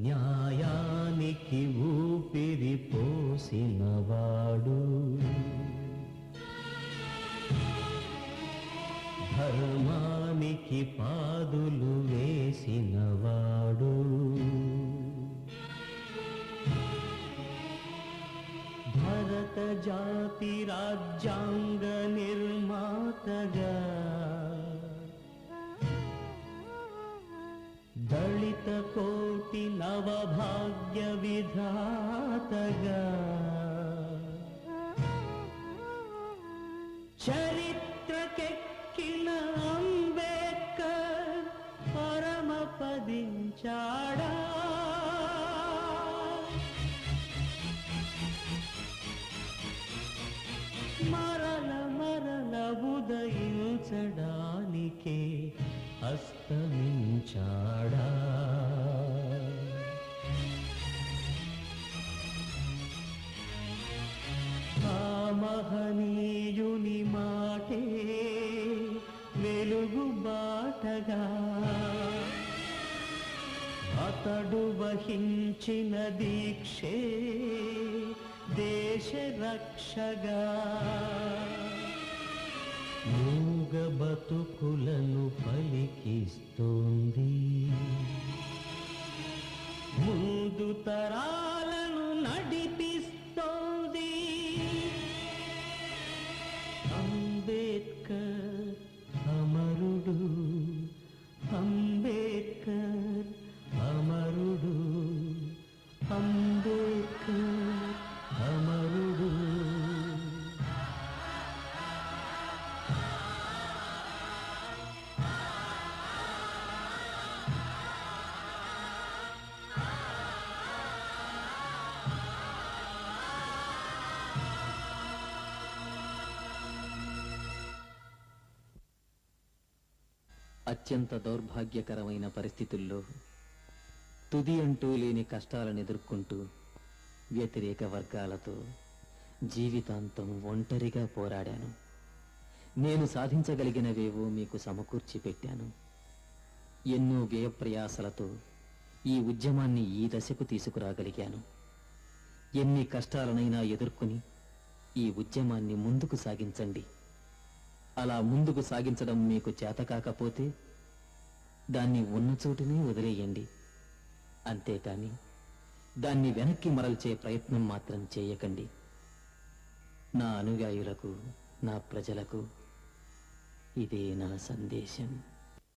న్యాయానికి ఊపిరి పోసినవాడు. ధర్మానికి పాదులు వేసినవాడు. భరత జాతి రాజ్యాంగ నిర్మాతగా కోటి విధాతగా చరిత్రకెక్కిన అంబేద్కర్ పరమపదించాడా? అతడు వహించిన దీక్షే దేశ రక్షగా మూగ బతుకులను పలికిస్తోంది. ముందు తరాలను నడిపిస్తోంది. అంబేద్కర్ అత్యంత దౌర్భాగ్యకరమైన పరిస్థితుల్లో తుది అంటూ లేని కష్టాలను ఎదుర్కొంటూ వ్యతిరేక వర్గాలతో జీవితాంతం ఒంటరిగా పోరాడాను. నేను సాధించగలిగినవేవో మీకు సమకూర్చి పెట్టాను. ఎన్నో వ్యయప్రయాసలతో ఈ ఉద్యమాన్ని ఈ దశకు తీసుకురాగలిగాను. ఎన్ని కష్టాలనైనా ఎదుర్కొని ఈ ఉద్యమాన్ని ముందుకు సాగించండి. అలా ముందుకు సాగించడం మీకు చేత కాకపోతే దాన్ని ఉన్న చోటునే వదిలేయండి. అంతేకాని దాన్ని వెనక్కి మరల్చే ప్రయత్నం మాత్రం చేయకండి. నా అనుయాయులకు నా ప్రజలకు ఇదే నా సందేశం.